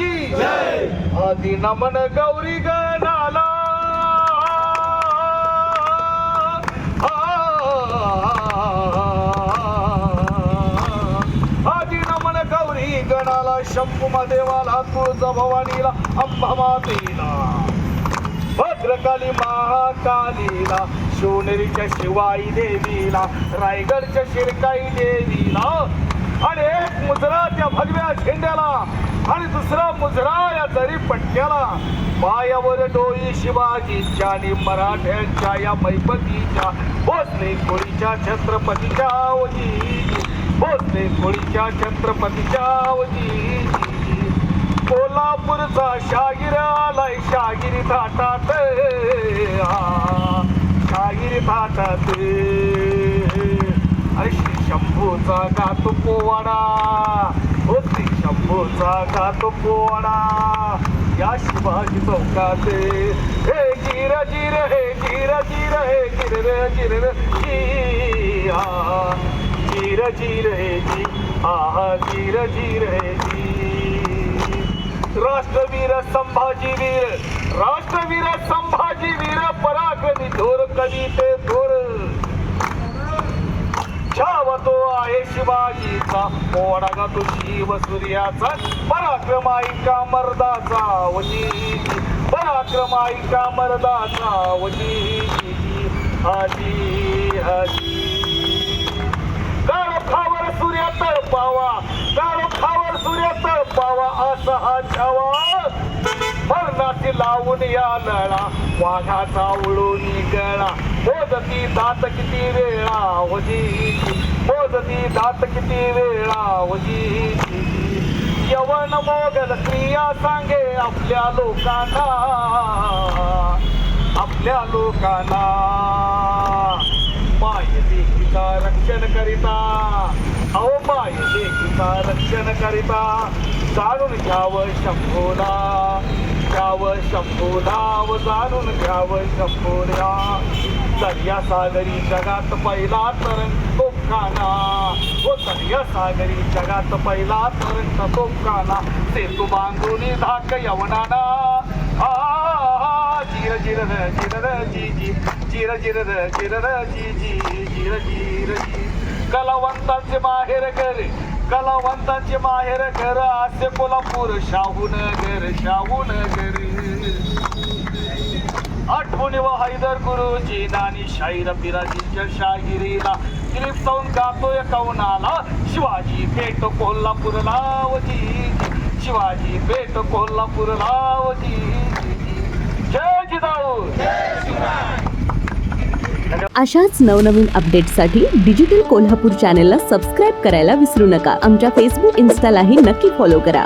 आधी नमन गौरी गणाला। आधी नमन गौरी गणाला शंभू देवाला तुळजा भवानीला अंबा मातेला भद्रकाली महाकालीला शिवनेरीच्या शिवाई देवीला रायगडच्या शिरकाई देवीला आणि एक मुजरा त्या भगव्या झेंड्याला आणि दुसरा मुजरा या दरी पट्ट्याला. पायावर डोई शिवाजीच्या आणि मराठ्यांच्या या मैपतीच्या भोसले कोळीच्या छत्रपतीच्या आवजी. भोसले कोळीच्या छत्रपतीच्या आवजी. कोल्हापूरचा शाहीर आलाय शागिरी थाटात. हा, शागिरी थाटात. शंभूचा गातो पोवाडा. हो श्री शंभूचा गातो पोवाडा. या शिवाजी चौकाचे हे गिर गिर हे गिर गिर हे गिर रे गिर रे जी हा. गिर गिर हे जी हा गिर गिर हे जी राष्ट्रवीर संभाजी वीर राष्ट्रवीर संभाजी वीर पराक्रमी थोर ते थोर छावा तो आहे शिवाजीचा पोवाडा गातो शिव सूर्याचा. पराक्रमाईका मर्दाचा वजी पराक्रमाईका मर्दाचा वजी हजी हजी काळोखावर सूर्य तळपावा काळोखावर सूर्य तळपावा असा हा छावा मरणाची लावून या लळा. वाघाचा उडून गळा मोजती दात किती वेळा वजी. मोजती दात किती वेळा वजी. यवन मोगल क्रिया सांगे आपल्या लोकांना. आपल्या लोकांना. माय रक्षण करिता. अहो माय रक्षण करिता. जाणून घ्यावं शंभूला. घ्यावं शंभूला व जाणून घ्यावं शंभूला. दर्या सागरी जगात पहिला तरंग तोफखाना हो दर्या सागरी जगात पहिला तरंग तोफखाना सेतू बांधून धाक यवनाना. आ जिर जिर जिर जी जी. जिर जिर र जिर जी जी. जिर जिर जी. कलावंतांचे माहेर घर. कलावंतांचे माहेर घर. असे कोल्हापूर शाहूनगर शाहूनगर. आठवणी व हैदर गुरुजी नानी शाहीर बिराजीच्या शाहिरीला क्लिप गातोय कवनाला शिवाजी पेट कोल्हापूरला वजी शिवाजी पेट कोल्हापूरला वजी जय जिजाऊ. अशाच नवनवीन अपडेट्ससाठी डिजिटल कोल्हापूर चॅनेलला सबस्क्राईब करायला विसरू नका. आमच्या फेसबुक इन्स्टालाही नक्की फॉलो करा.